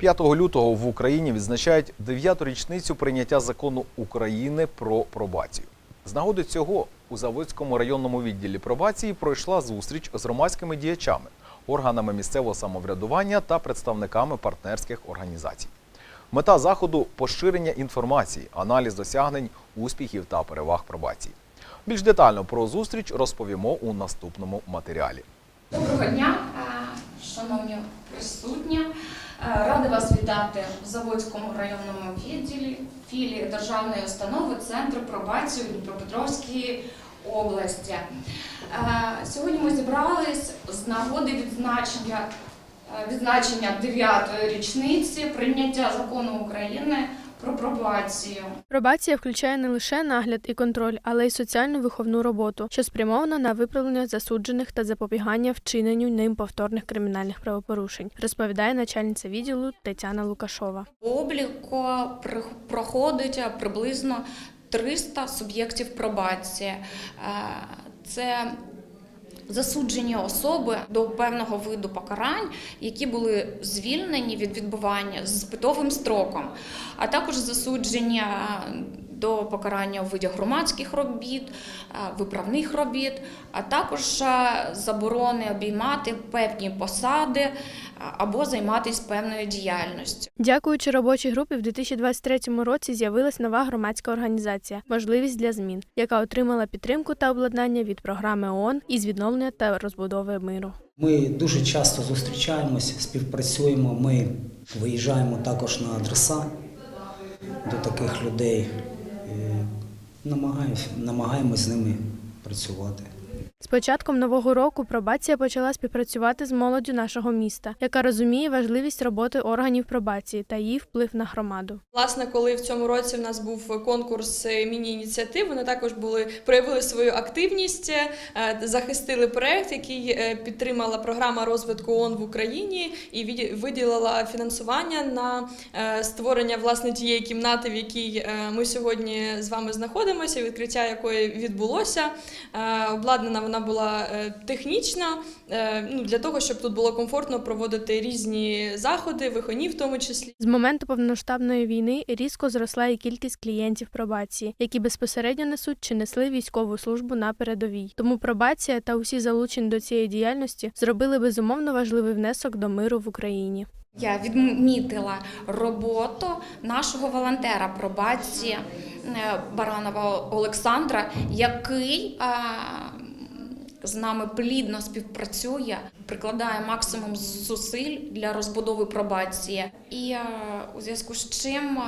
5 лютого в Україні відзначають дев'яту річницю прийняття закону України про пробацію. З нагоди цього у Заводському районному відділі пробації пройшла зустріч з громадськими діячами, органами місцевого самоврядування та представниками партнерських організацій. Мета заходу поширення інформації, аналіз досягнень, успіхів та переваг пробації. Більш детально про зустріч розповімо у наступному матеріалі. Доброго дня, шановні присутні. Е, Рада вас вітати в Заводському районному відділі філії Державної установи Центру пробації у Дніпропетровській області. Е, Сьогодні ми зібрались з нагоди відзначення, е, відзначення 9-ї річниці прийняття закону України про пробацію. Пробація включає не лише нагляд і контроль, але й соціальну виховну роботу, що спрямована на виправлення засуджених та запобігання вчиненню ним повторних кримінальних правопорушень, розповідає начальниця відділу Тетяна Лукашова. Обліку проходить приблизно 300 суб'єктів пробації. Е, Це засуджені особи до певного виду покарань, які були звільнені від відбування з питовим строком, а також засудження до покарання у виді громадських робіт, е, виправних робіт, а також е, заборони обіймати певні посади е, або займатися певною діяльністю. Дякуючи робочій групі, в 2023 році з'явилась нова громадська організація Можливість для змін, яка отримала підтримку та обладнання від програми ООН із відновлення та розбудови миру. Ми дуже часто зустрічаємось, співпрацюємо. Ми виїжджаємо також на адреса до таких людей. Намагаємось, намагаємось з ними працювати. З початком нового року пробація почала співпрацювати з молоддю нашого міста, яка розуміє важливість роботи органів пробації та її вплив на громаду. Власне, коли в цьому році в нас був конкурс міні-ініціатив, вони також були проявили свою активність, е, захистили проект, який е, підтримала програма розвитку ООН в Україні і виділила фінансування на е, створення власне тієї кімнати, в якій ми сьогодні з вами знаходимося, відкриття якої відбулося. Обладнана вона була е, технічна е, ну, для того, щоб тут було комфортно проводити різні заходи, виховні в тому числі. З моменту повномасштабної війни різко зросла і кількість клієнтів пробації, які безпосередньо несуть чи несли військову службу на передовій. Тому пробація та усі залучені до цієї діяльності зробили безумовно важливий внесок до миру в Україні. Я відмітила роботу нашого волонтера пробації е, Баранова Олександра, який з нами плідно співпрацює, прикладає максимум зусиль для розбудови пробації, і е, у зв'язку з чим е,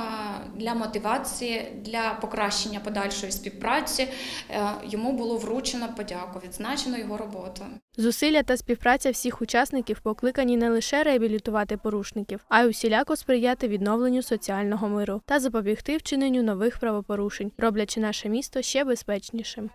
для мотивації, для покращення подальшої співпраці е, йому було вручено подяку, відзначено його роботу. Зусилля та співпраця всіх учасників покликані не лише реабілітувати порушників, а й усіляко сприяти відновленню соціального миру та запобігти вчиненню нових правопорушень, роблячи наше місто ще безпечнішим.